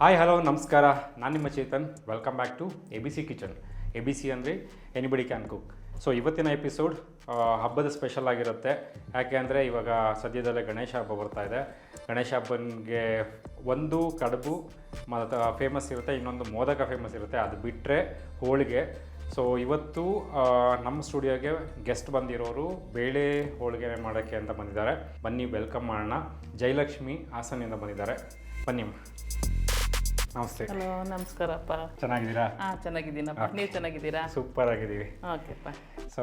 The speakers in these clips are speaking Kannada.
ಹಾಯ್ ಹಲೋ ನಮಸ್ಕಾರ ನಾನು ನಿಮ್ಮ Chetan welcome back to A B C kitchen A B C ಅಂದರೆ ಎನಿಬಡಿ ಕ್ಯಾನ್ ಕುಕ್ ಸೊ ಇವತ್ತಿನ ಎಪಿಸೋಡ್ ಹಬ್ಬದ ಸ್ಪೆಷಲ್ ಆಗಿರುತ್ತೆ. ಯಾಕೆ ಅಂದರೆ ಇವಾಗ ಸದ್ಯದಲ್ಲೇ ಗಣೇಶ ಹಬ್ಬ ಬರ್ತಾ ಇದೆ. ಗಣೇಶ ಹಬ್ಬನಿಗೆ ಒಂದು ಕಡುಬು ಮತ್ತು ಫೇಮಸ್ ಇರುತ್ತೆ, ಇನ್ನೊಂದು ಮೋದಕ ಫೇಮಸ್ ಇರುತ್ತೆ. ಅದು ಬಿಟ್ಟರೆ ಹೋಳಿಗೆ. ಸೊ ಇವತ್ತು ನಮ್ಮ ಸ್ಟುಡಿಯೋಗೆ ಗೆಸ್ಟ್ ಬಂದಿರೋರು ಬೇಳೆ ಹೋಳಿಗೆ ಮಾಡೋಕ್ಕೆ ಅಂತ ಬಂದಿದ್ದಾರೆ. ಬನ್ನಿ ವೆಲ್ಕಮ್ ಮಾಡೋಣ. ಜಯಲಕ್ಷ್ಮಿ ಹಾಸನಿಂದ ಬಂದಿದ್ದಾರೆ. ಬನ್ನಿ. ನಮಸ್ತೆ. ಹಲೋ ನಮಸ್ಕಾರಪ್ಪ. ಚೆನ್ನಾಗಿದ್ದೀರಾ? ಹಾಂ ಚೆನ್ನಾಗಿದ್ದೀನಪ್ಪ. ನೀವು ಚೆನ್ನಾಗಿದ್ದೀರಾ? ಸೂಪರ್ ಆಗಿದ್ದೀವಿ. ಓಕೆಪ್ಪ. ಸೊ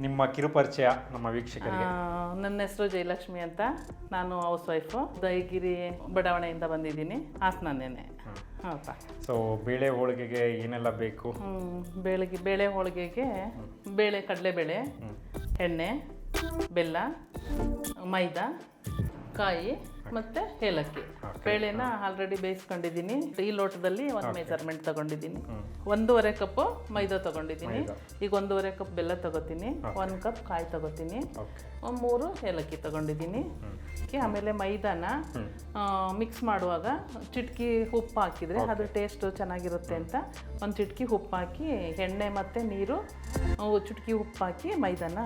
ನಿಮ್ಮ ಕಿರುಪರಿಚಯ ನಮ್ಮ ವೀಕ್ಷಕರಿಗೆ. ನನ್ನ ಹೆಸರು ಜಯಲಕ್ಷ್ಮಿ ಅಂತ. ನಾನು ಹೌಸ್ ವೈಫು ದಯಗಿರಿ ಬಡಾವಣೆಯಿಂದ ಬಂದಿದ್ದೀನಿ. ಹಾಸನನೇನೆ. ಹಾಂಪ್ಪ ಸೊ ಬೇಳೆ ಹೋಳಿಗೆಗೆ ಏನೆಲ್ಲ ಬೇಕು? ಬೆಳಗ್ಗೆ ಬೇಳೆ ಹೋಳಿಗೆಗೆ ಬೇಳೆ ಕಡಲೆಬೇಳೆ ಎಣ್ಣೆ ಬೆಲ್ಲ ಮೈದಾ ಕಾಯಿ ಮತ್ತು ಏಲಕ್ಕಿ. ಬೇಳೆನ ಆಲ್ರೆಡಿ ಬೇಯಿಸ್ಕೊಂಡಿದ್ದೀನಿ. ಈ ಲೋಟದಲ್ಲಿ ಒಂದು ಮೆಜರ್ಮೆಂಟ್ ತಗೊಂಡಿದ್ದೀನಿ. ಒಂದೂವರೆ ಕಪ್ಪು ಮೈದಾ ತಗೊಂಡಿದ್ದೀನಿ. ಈಗ ಒಂದೂವರೆ ಕಪ್ ಬೆಲ್ಲ ತಗೋತೀನಿ. ಒಂದು ಕಪ್ ಕಾಯಿ ತಗೋತೀನಿ. ಮೂರು ಏಲಕ್ಕಿ ತಗೊಂಡಿದ್ದೀನಿ. ಆಮೇಲೆ ಮೈದಾನ ಮಿಕ್ಸ್ ಮಾಡುವಾಗ ಚಿಟ್ಕಿ ಉಪ್ಪು ಹಾಕಿದರೆ ಅದು ಟೇಸ್ಟು ಚೆನ್ನಾಗಿರುತ್ತೆ ಅಂತ ಒಂದು ಚಿಟ್ಕಿ ಉಪ್ಪು ಹಾಕಿ ಎಣ್ಣೆ ಮತ್ತು ನೀರು ಚಿಟ್ಕಿ ಉಪ್ಪು ಹಾಕಿ ಮೈದಾನ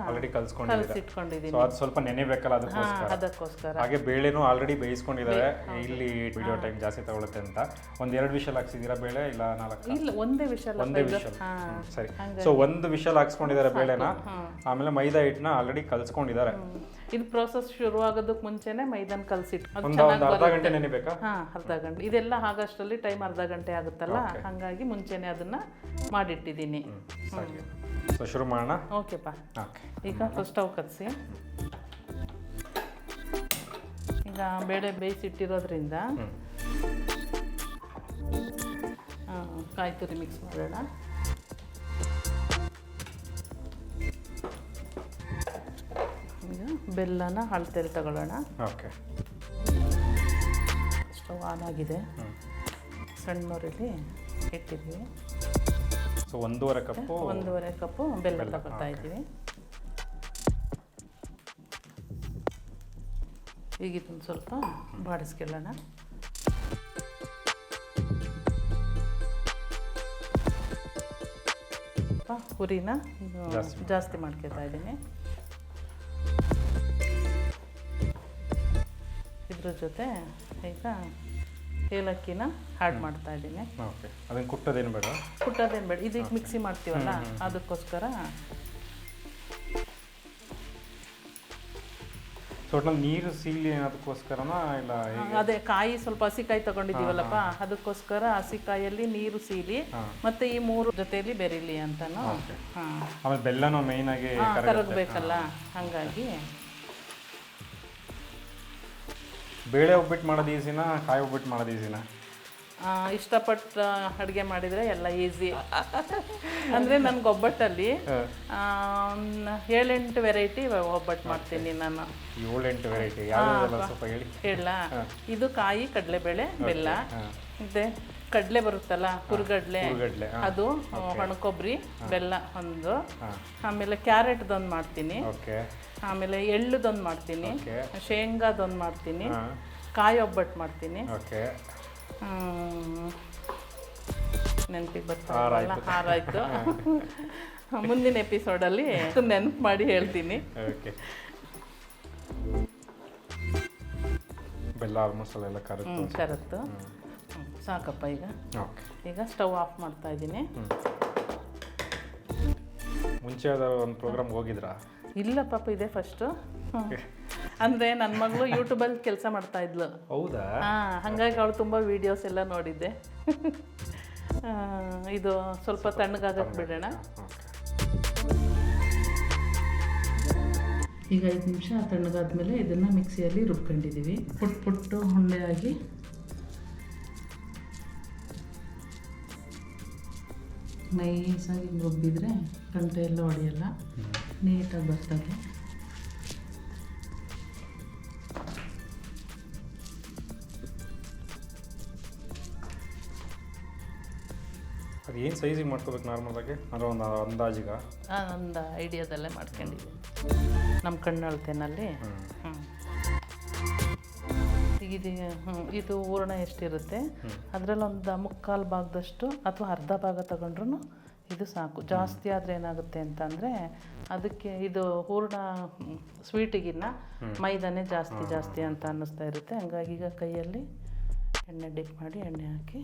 ಕಲಸಿಟ್ಕೊಂಡಿದ್ದೀನಿ ಅದು ಸ್ವಲ್ಪ ನೆನೆಬೇಕಲ್ಲ ಅದಕ್ಕೋಸ್ಕರ? ಅದಕ್ಕೋಸ್ಕರ. ಹಾಗೆ ಬೇಳೆನೂ ಆಲ್ರೆಡಿ ಬೇಯಿಸ್ಕೊಂಡಿದ್ದಾರೆ ಇಲ್ಲಿ ವಿಡಿಯೋ ಟೈಮ್ ಜಾಸ್ತಿ ತಗೊಳುತ್ತೆ ಅಂತ. ಒಂದ್ ಎರಡು ವಿಷಲ್ ಹಾಕ್ಸಿದ್ದೀರಾ ಬೇಳೆ ಇಲ್ಲ ನಾಲ್ಕು? ಇಲ್ಲ ಒಂದೇ ವಿಷಲ್ ಒಂದೇ ವಿಷಲ್. ಸರಿ. ಸೊ ಒಂದು ವಿಷಲ್ ಹಾಕ್ಸ್ಕೊಂಡಿದ್ದಾರೆ ಬೇಳೆನ. ಆಮೇಲೆ ಮೈದಾ ಹಿಟ್ಟನ್ನ ಆಲ್ರೆಡಿ ಕಲ್ಸ್ಕೊಂಡಿದ್ದಾರೆ. ಇದು ಪ್ರೋಸೆಸ್ ಶುರು ಆಗೋದಕ್ಕೆ ಮುಂಚೆನೆ ಮೈದಾನ ಕಲಸಿಟ್ಟು ಅದು ಒಂದು ಒಂದು ಅರ್ಧ ಗಂಟೆ ನೆನೆಬೇಕಾ? ಹಾಂ ಅರ್ಧ ಗಂಟೆ. ಇದೆಲ್ಲ ಆಗಷ್ಟರಲ್ಲಿ ಟೈಮ್ ಅರ್ಧ ಗಂಟೆ ಆಗುತ್ತಲ್ಲ? ಹಾಗಾಗಿ ಮುಂಚೆನೆ ಅದನ್ನ ಮಾಡಿಟ್ಟಿದ್ದೀನಿ. ಸರಿ. ಸೊ ಶುರು ಮಾಡೋಣ? ಓಕೆಪ್ಪ ಓಕೆ ಈಗ ಫಸ್ಟ್ ಸ್ಟವ್ ಕಲಸಿ. ಈಗ ಬೇಳೆ ಬೇಯಿಸಿಟ್ಟಿರೋದ್ರಿಂದ ಕಾಯಿ ತುರಿ ಮಿಕ್ಸ್ ಮಾಡೋಣ. ಬೆಲ್ಲನ ಅಳತೆಯಲ್ಲಿ ತಗೊಳ್ಳೋಣ. ಓಕೆ. ಸ್ಟವ್ ಆನ್ ಆಗಿದೆ. ಸಣ್ಣವರಲ್ಲಿ ಇಟ್ಟಿದ್ವಿ. ಸೊ ಒಂದೂವರೆ ಕಪ್ಪು ಒಂದೂವರೆ ಕಪ್ಪು ಬೆಲ್ಲ ತಗೊಳ್ತಾ ಇದ್ದೀವಿ. ಈಗ ಇದನ್ನು ಸ್ವಲ್ಪ ಬಾಡಿಸ್ಕೊಳ್ಳೋಣ. ಹುರಿನ ಜಾಸ್ತಿ. ಜಾಸ್ತಿ ಮಾಡ್ಕೊತಾ ಇದ್ದೀನಿ. ಇದ್ರ ಜೊತೆ ಈಗ ಏಲಕ್ಕಿನ ಆ್ಯಡ್ ಮಾಡ್ತಾ ಇದ್ದೀನಿ. ಓಕೆ. ಅದನ್ನ ಕುಟ್ಟೋದೇನು ಬೇಡ? ಕುಟ್ಟೋದೇನು ಬೇಡ. ಇದಕ್ಕೆ ಮಿಕ್ಸಿ ಮಾಡ್ತೀವಲ್ಲ ಅದಕ್ಕೋಸ್ಕರ. ಸೊ ನೀರು ಸೀಲಿ ಅನ್ನೋದಕ್ಕೋಸ್ಕರನಾ ಇಲ್ಲ ಅದೇ ಕಾಯಿ ಸ್ವಲ್ಪ ಹಸಿಕಾಯಿ ತಗೊಂಡಿದ್ದೀವಲ್ಲಪ್ಪ ಅದಕ್ಕೋಸ್ಕರ ಹಸಿಕಾಯಲ್ಲಿ ನೀರು ಸೀಲಿ ಮತ್ತೆ ಈ ಮೂರು ಜೊತೆಯಲ್ಲಿ ಬೆರೀಲಿ ಅಂತಾನು. ಆಮೇಲೆ ಬೆಲ್ಲನೂ ಮೇಯ್ನಾಗಿ ಆಗಿ ಕರಗಬೇಕಲ್ಲ ಹಂಗಾಗಿ. ಬೇಳೆ ಒಬ್ಬಿಟ್ಟು ಮಾಡೋದು ಈಸಿನಾ ಕಾಯಿ ಒಬ್ಬಿಟ್ಟು ಮಾಡೋದು ಈಸಿನಾ? ಇಷ್ಟಪಟ್ಟು ಅಡುಗೆ ಮಾಡಿದರೆ ಎಲ್ಲ ಈಸಿ. ಅಂದರೆ ನನಗೆ ಒಬ್ಬಟ್ಟಲ್ಲಿ ಏಳೆಂಟು ವೆರೈಟಿ ಒಬ್ಬಟ್ಟು ಮಾಡ್ತೀನಿ ನಾನು. ಏಳೆಂಟು ವೆರೈಟಿ ಸ್ವಲ್ಪ ಹೇಳಿ. ಹೇಳ. ಇದು ಕಾಯಿ ಕಡಲೆಬೇಳೆ ಬೆಲ್ಲ. ಮತ್ತೆ ಕಡಲೆ ಬರುತ್ತಲ್ಲ ಹುರುಗಡ್ಲೆ ಅದು ಅದು ಒಣಕೊಬ್ಬರಿ ಬೆಲ್ಲ ಒಂದು. ಆಮೇಲೆ ಕ್ಯಾರೆಟ್ದೊಂದು ಮಾಡ್ತೀನಿ. ಓಕೆ. ಆಮೇಲೆ ಎಳ್ಳುದೊಂದು ಮಾಡ್ತೀನಿ. ಓಕೆ. ಶೇಂಗಾದೊಂದು ಮಾಡ್ತೀನಿ. ಹಾಂ. ಕಾಯಿ ಒಬ್ಬಟ್ಟು ಮಾಡ್ತೀನಿ. ಓಕೆ. ನೆನಪಿಗೆ ಬರ್ತಾರಲ್ಲ ಹಾರಾಯ್ತು ಮುಂದಿನ ಎಪಿಸೋಡಲ್ಲಿ ನೆನಪು ಮಾಡಿ ಹೇಳ್ತೀನಿ. ಓಕೆ. ಬೆಲ್ಲ ಆಲ್ಮೋಸ್ಟ್ ಅಲ್ಲೆಲ್ಲ ಕರೆಕ್ಟ್ ಹ್ಞೂ ಸಾಕಪ್ಪ ಈಗ. ಓಕೆ. ಈಗ ಸ್ಟವ್ ಆಫ್ ಮಾಡ್ತಾ ಇದ್ದೀನಿ. ಮುಂಚೆ ಒಂದು ಪ್ರೋಗ್ರಾಮ್ ಹೋಗಿದ್ರಾ? ಇಲ್ಲ ಪಾಪ ಇದೆ ಫಸ್ಟು ಅಂದ್ರೆ ನನ್ನ ಮಗಳು ಯೂಟ್ಯೂಬಲ್ಲಿ ಕೆಲಸ ಮಾಡ್ತಾ ಇದ್ಲು. ಹೌದಾ? ಹಾಂ ಹಾಗಾಗಿ ಅವಳು ತುಂಬ ವೀಡಿಯೋಸ್ ಎಲ್ಲ ನೋಡಿದ್ದೆ. ಇದು ಸ್ವಲ್ಪ ತಣ್ಣಗಾಗಕ್ಕೆ. ಬಿಡೋಣ. ಈಗ ಐದು ನಿಮಿಷ ತಣ್ಣಗಾದ್ಮೇಲೆ ಇದನ್ನು ಮಿಕ್ಸಿಯಲ್ಲಿ ರುಬ್ಕೊಂಡಿದ್ದೀವಿ ಪುಟ್ ಪುಟ್ಟು ಹುಂಡೆಯಾಗಿ ನೈಸಾಗಿ ರುಬ್ಬಿದ್ರೆ ಕಂಟೆ ಎಲ್ಲ ಹೊಡೆಯಲ್ಲ. ನೀಟಾಗಿ ಬರ್ತದೆ. ಅದು ಏನು ಸೈಜಿಗೆ ಮಾಡ್ಕೋಬೇಕು ನಾರ್ಮಲಾಗಿ ಅಂದರೆ ಒಂದು ಅಂದಾಜಿಗ? ಒಂದು ಐಡಿಯಾದಲ್ಲೇ ಮಾಡ್ಕೊಂಡಿದ್ದೀನಿ. ನಮ್ಮ ಕಣ್ಣು ಅಳತೆನಲ್ಲಿ. ಹ್ಞೂ ಇದು ಇದು ಹೂರ್ಣ ಎಷ್ಟಿರುತ್ತೆ? ಅದರಲ್ಲಿ ಒಂದು ಮುಕ್ಕಾಲು ಭಾಗದಷ್ಟು ಅಥವಾ ಅರ್ಧ ಭಾಗ ತಗೊಂಡ್ರು ಇದು ಸಾಕು. ಜಾಸ್ತಿ ಆದರೆ ಏನಾಗುತ್ತೆ ಅಂತಂದರೆ ಅದಕ್ಕೆ ಇದು ಹೂರಣ ಸ್ವೀಟಿಗಿನ್ನ ಮೈದಾನೇ ಜಾಸ್ತಿ ಜಾಸ್ತಿ ಅಂತ ಅನ್ನಿಸ್ತಾ ಇರುತ್ತೆ. ಹಂಗಾಗಿ ಈಗ ಕೈಯಲ್ಲಿ ಎಣ್ಣೆ ಡಿಪ್ ಮಾಡಿ ಎಣ್ಣೆ ಹಾಕಿ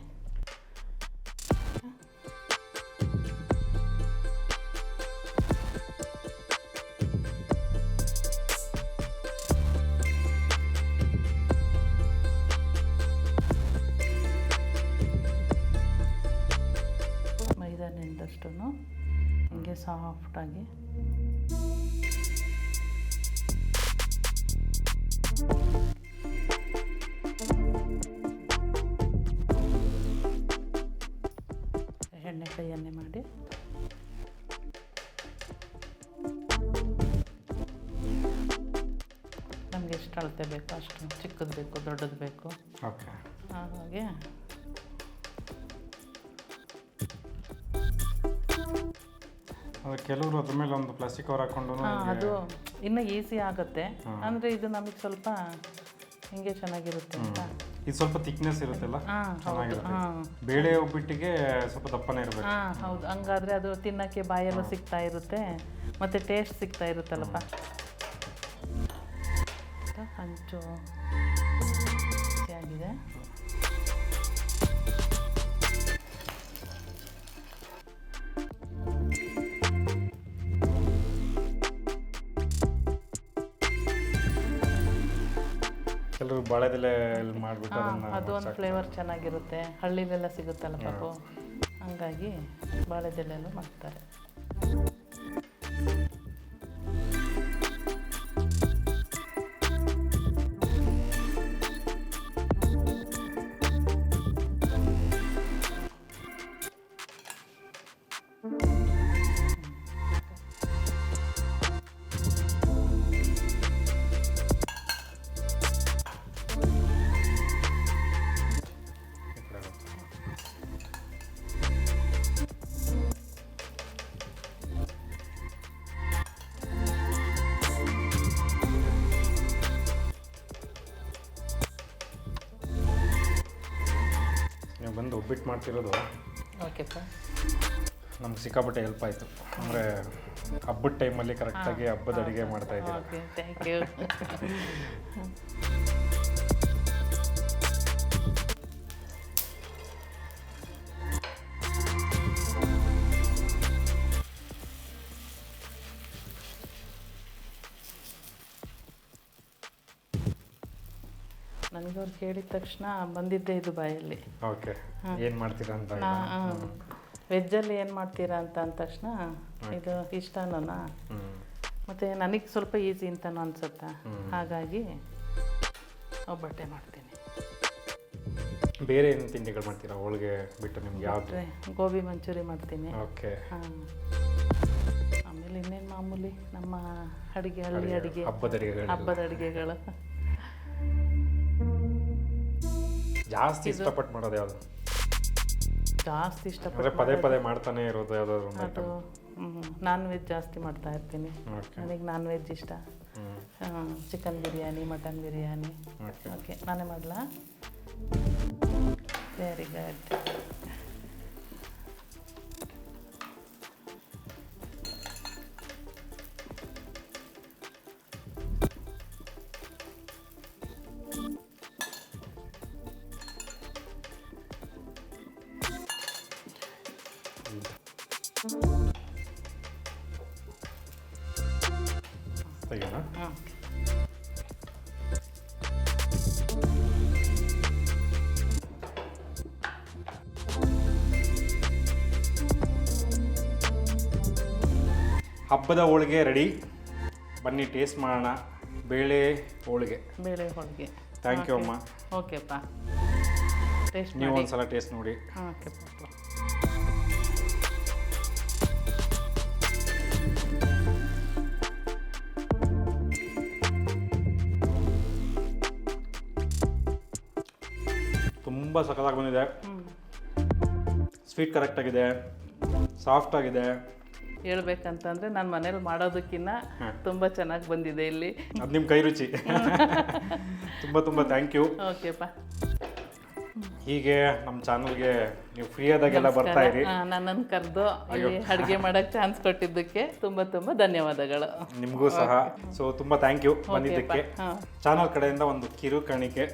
ಸಾಫ್ಟಾಗಿ ಎಣ್ಣೆ ಕೈಯನ್ನೇ ಮಾಡಿ. ನಮಗೆ ಎಷ್ಟು ಅಳತೆ ಬೇಕು ಅಷ್ಟು ಚಿಕ್ಕದು ಬೇಕು ದೊಡ್ಡದು ಬೇಕು. ಹಾಗಾಗಿ ಹಾಗೆ ಕೆಲವರು ಅದ್ರ ಮೇಲೆ ಒಂದು ಪ್ಲಾಸ್ಟಿಕ್ ಕವರ್ ಹಾಕೊಂಡು ಅದು ಇನ್ನು ಈಸಿ ಆಗುತ್ತೆ. ಅಂದರೆ ಇದು ನಮಗೆ ಸ್ವಲ್ಪ ಹಿಂಗೆ ಚೆನ್ನಾಗಿರುತ್ತೆ ಅಂತ. ಇದು ಸ್ವಲ್ಪ ಥಿಕ್ನೆಸ್ ಇರುತ್ತಲ್ಲ? ಚೆನ್ನಾಗಿರುತ್ತೆ. ಬೇಳೆ ಒಬ್ಬಿಟ್ಟಿಗೆ ಸ್ವಲ್ಪ ದಪ್ಪನೇ ಇರಬೇಕು. ಹಾಂ ಹೌದು. ಹಂಗಾದ್ರೆ ಅದು ತಿನ್ನಕ್ಕೆ ಬಾಯೆಲ್ಲ ಸಿಗ್ತಾ ಇರುತ್ತೆ. ಮತ್ತೆ ಟೇಸ್ಟ್ ಸಿಗ್ತಾ ಇರುತ್ತಲ್ಲಪ್ಪ. ಹಂಚು ಆಗಿದೆ. ಕೆಲವರು ಬಾಳೆದೆಲೆ ಮಾಡಿಬಿಟ್ಟು ಅದು ಒಂದು ಫ್ಲೇವರ್ ಚೆನ್ನಾಗಿರುತ್ತೆ. ಹಳ್ಳಿಲೆಲ್ಲ ಸಿಗುತ್ತಲ್ಲ ಪಾಪು. ಹಂಗಾಗಿ ಬಾಳೆದೆಲೆಲ್ಲೂ ಮಾಡ್ತಾರೆ. ನೀವು ಬಂದು ಒಬ್ಬಿಟ್ಟು ಮಾಡ್ತಿರೋದು. ಓಕೆಪ್ಪ ನಮ್ಗೆ ಸಿಕ್ಕಾಪಟ್ಟೆ ಹೆಲ್ಪ್ ಆಯಿತು. ಅಂದರೆ ಹಬ್ಬದ ಟೈಮಲ್ಲಿ ಕರೆಕ್ಟಾಗಿ ಹಬ್ಬದ ಅಡುಗೆ ಮಾಡ್ತಾ ಇದ್ದೀರಾ. ಓಕೆ ಥ್ಯಾಂಕ್ ಯು ನನಗೆ ಅವ್ರು ಕೇಳಿದ ತಕ್ಷಣ ಬಂದಿದ್ದೆ ಇದು ಬಾಯಲ್ಲಿ. ಓಕೆ. ಏನು ಮಾಡ್ತೀರಾ ಅಂತ ವೆಜ್ಜಲ್ಲಿ ಏನು ಮಾಡ್ತೀರಾ ಅಂತ ಅಂದ ತಕ್ಷಣ ಇದು ಇಷ್ಟನೂ ಮತ್ತು ನನಗೆ ಸ್ವಲ್ಪ ಈಸಿ ಅಂತನೂ ಅನ್ಸುತ್ತಾ? ಹಾಗಾಗಿ ಒಬ್ಬಟ್ಟೆ ಮಾಡ್ತೀನಿ. ಬೇರೆ ಏನು ತಿಂಡಿಗಳು ಮಾಡ್ತೀರಾ ಹೋಳಿಗೆ ಬಿಟ್ಟು ನಿಮ್ಗೆ ಯಾವ ಗೋಬಿ ಮಂಚೂರಿ ಮಾಡ್ತೀನಿ. ಓಕೆ. ಹಾಂ. ಆಮೇಲೆ ಇನ್ನೇನು ಮಾಮೂಲಿ ನಮ್ಮ ಅಡುಗೆ ಹಳ್ಳಿ ಅಡುಗೆ. ಹಬ್ಬದ ಅಡುಗೆಗಳು. ಹಬ್ಬದ ಅಡುಗೆಗಳು. ಜಾಸ್ತಿ ಇಷ್ಟಪಟ್ಟು ಮಾಡೋದು ಯಾವುದು? ಜಾಸ್ತಿ ಅಂದರೆ ಇಷ್ಟಪಟ್ಟು ಪದೇ ಪದೇ ಮಾಡ್ತಾನೆ ಇರೋದು ಯಾವ್ದಾದ್ರು ಒಂದು ನಾನ್ ವೆಜ್ ಜಾಸ್ತಿ ಮಾಡ್ತಾ ಇರ್ತೀನಿ. ನನಗೆ ನಾನ್ ವೆಜ್ ಇಷ್ಟ chicken biryani mutton biryani okay ನಾನೇ ಮಾಡಲಾ? ವೆರಿ ಗುಡ್ ತೆಗೆನಾ ಹಾಂ ಹಬ್ಬದ ಹೋಳಿಗೆ ರೆಡಿ ಬನ್ನಿ ಟೇಸ್ಟ್ ಮಾಡೋಣ. ಬೇಳೆ ಹೋಳಿಗೆ. ಬೇಳೆ ಹೋಳಿಗೆ. ಥ್ಯಾಂಕ್ ಯು ಅಮ್ಮ. ಓಕೆಪ್ಪ ಟೇಸ್ಟ್ ನೀವು ಒಂದ್ಸಲ ಟೇಸ್ಟ್ ನೋಡಿ. ಹಾಂ ತುಂಬ ಸಖತ್ತಾಗಿ ಬಂದಿದೆ. ಸ್ವೀಟ್ ಕರೆಕ್ಟಾಗಿದೆ ಸಾಫ್ಟ್ ಆಗಿದೆ. ಹೇಳ್ಬೇಕಂತಂದ್ರೆ ನಾನು ಮನೇಲಿ ಮಾಡೋದಕ್ಕಿಂತ ತುಂಬ ಚೆನ್ನಾಗಿ ಬಂದಿದೆ ಇಲ್ಲಿ. ಅದು ನಿಮ್ಮ ಕೈ ರುಚಿ. ತುಂಬ ತುಂಬ ಥ್ಯಾಂಕ್ ಯು ಓಕೆಪ್ಪ ಹೀಗೆ ನಮ್ಮ ಚಾನಲ್ಗೆ ನೀವು ಫ್ರೀ ಆದಾಗೆಲ್ಲ ಬರ್ತಾ ಇರಿ. ನನ್ನನ್ನು ಕರೆದು ಅಡುಗೆ ಮಾಡಕ್ಕೆ ಚಾನ್ಸ್ ಕೊಟ್ಟಿದ್ದಕ್ಕೆ ತುಂಬ ತುಂಬ ಧನ್ಯವಾದಗಳು. ನಿಮಗೂ ಸಹ. ಸೊ ತುಂಬ ಥ್ಯಾಂಕ್ ಯು ಬಂದಿದ್ದಕ್ಕೆ. ಚಾನಲ್ ಕಡೆಯಿಂದ ಒಂದು ಕಿರು ಕಾಣಿಕೆ.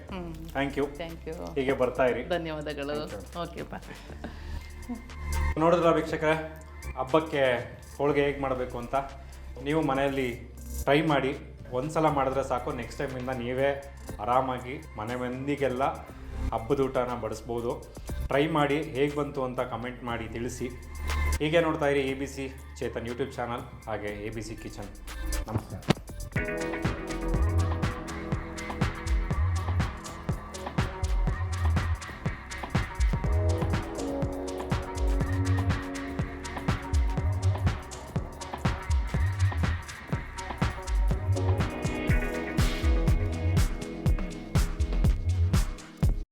ಥ್ಯಾಂಕ್ ಯು ಥ್ಯಾಂಕ್ ಯು ಹೀಗೆ ಬರ್ತಾ ಇರಿ. ಧನ್ಯವಾದಗಳು. ಓಕೆಪ್ಪ ನೋಡಿದ್ರ ವೀಕ್ಷಕರೇ? ಹಬ್ಬಕ್ಕೆ ಹೋಳಿಗೆ ಹೇಗೆ ಮಾಡಬೇಕು ಅಂತ? ನೀವು ಮನೆಯಲ್ಲಿ ಟ್ರೈ ಮಾಡಿ ಒಂದ್ಸಲ ಮಾಡಿದ್ರೆ ಸಾಕು. ನೆಕ್ಸ್ಟ್ ಟೈಮಿಂದ ನೀವೇ ಆರಾಮಾಗಿ ಮನೆ ಮಂದಿಗೆಲ್ಲ ಹಬ್ಬದ ಊಟನ ಬಡಿಸ್ಬೋದು. ಟ್ರೈ ಮಾಡಿ ಹೇಗೆ ಬಂತು ಅಂತ ಕಮೆಂಟ್ ಮಾಡಿ ತಿಳಿಸಿ. ಹೀಗೆ ನೋಡ್ತಾ ಇರಿ A B C Chetan YouTube channel ಹಾಗೆ ಎ ಬಿ ಸಿ ಕಿಚನ್ ನಮಸ್ಕಾರ